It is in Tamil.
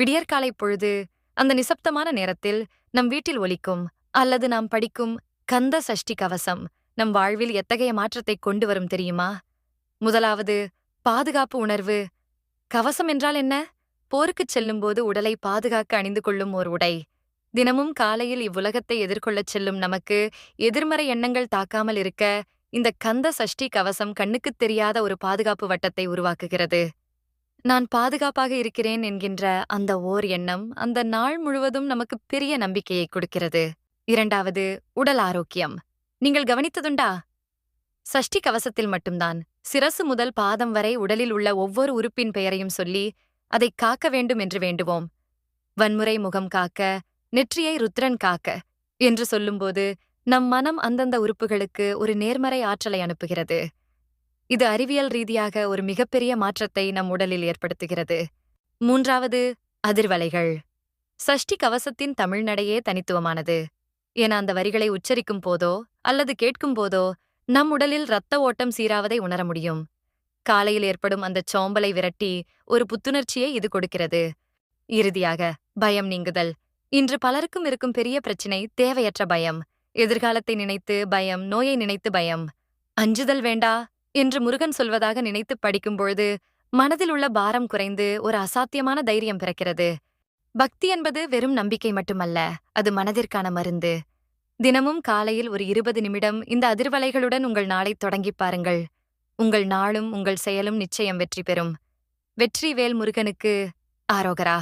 விடியற்காலை பொழுது அந்த நிசப்தமான நேரத்தில் நம் வீட்டில் ஒலிக்கும் அல்லது நாம் படிக்கும் கந்த சஷ்டி கவசம் நம் வாழ்வில் எத்தகைய மாற்றத்தை கொண்டு வரும் தெரியுமா? முதலாவது பாதுகாப்பு உணர்வு. கவசம் என்றால் என்ன? போருக்குச் செல்லும்போது உடலை பாதுகாக்க அணிந்து கொள்ளும் ஓர் உடை. தினமும் காலையில் இவ்வுலகத்தை எதிர்கொள்ளச் செல்லும் நமக்கு எதிர்மறை எண்ணங்கள் தாக்காமல் இருக்க இந்த கந்த சஷ்டி கவசம் கண்ணுக்குத் தெரியாத ஒரு பாதுகாப்பு வட்டத்தை உருவாக்குகிறது. நான் பாதுகாப்பாக இருக்கிறேன் என்கின்ற அந்த ஓர் எண்ணம் அந்த நாள் முழுவதும் நமக்கு பெரிய நம்பிக்கையை கொடுக்கிறது. இரண்டாவது உடல் ஆரோக்கியம். நீங்கள் கவனித்ததுண்டா? சஷ்டி கவசத்தில் மட்டும்தான். சிரசு முதல் பாதம் வரை உடலில் உள்ள ஒவ்வொரு உறுப்பின் பெயரையும் சொல்லி அதை காக்க வேண்டும் என்று வேண்டுவோம். வன்முறை முகம் காக்க நெற்றியை ருத்ரன் காக்க என்று சொல்லும்போது நம் மனம் அந்தந்த உறுப்புகளுக்கு ஒரு நேர்மறை ஆற்றலை அனுப்புகிறது. இது அறிவியல் ரீதியாக ஒரு மிகப்பெரிய மாற்றத்தை நம் உடலில் ஏற்படுத்துகிறது. மூன்றாவது அதிர்வலைகள். சஷ்டி கவசத்தின் தமிழ்நடையே தனித்துவமானது. என அந்த வரிகளை உச்சரிக்கும் போதோ அல்லது கேட்கும் போதோ நம் உடலில் இரத்த ஓட்டம் சீராவதை உணர முடியும். காலையில் ஏற்படும் அந்த சோம்பலை விரட்டி ஒரு புத்துணர்ச்சியை இது கொடுக்கிறது. இறுதியாக பயம் நீங்குதல். இன்று பலருக்கும் இருக்கும் பெரிய பிரச்சினை தேவையற்ற பயம். எதிர்காலத்தை நினைத்து பயம் நோயை நினைத்து பயம். அஞ்சுதல் வேண்டா? என்று முருகன் சொல்வதாக நினைத்து படிக்கும்பொழுது மனதில் உள்ள பாரம் குறைந்து ஒரு அசாத்தியமான தைரியம் பிறக்கிறது. பக்தி என்பது வெறும் நம்பிக்கை மட்டுமல்ல அது மனதிற்கான மருந்து. தினமும் காலையில் ஒரு இருபது நிமிடம் இந்த அதிர்வலைகளுடன் உங்கள் நாளை தொடங்கிப் பாருங்கள். உங்கள் நாளும் உங்கள் செயலும் நிச்சயம் வெற்றி பெறும். வெற்றி வேல் முருகனுக்கு ஆரோகரா!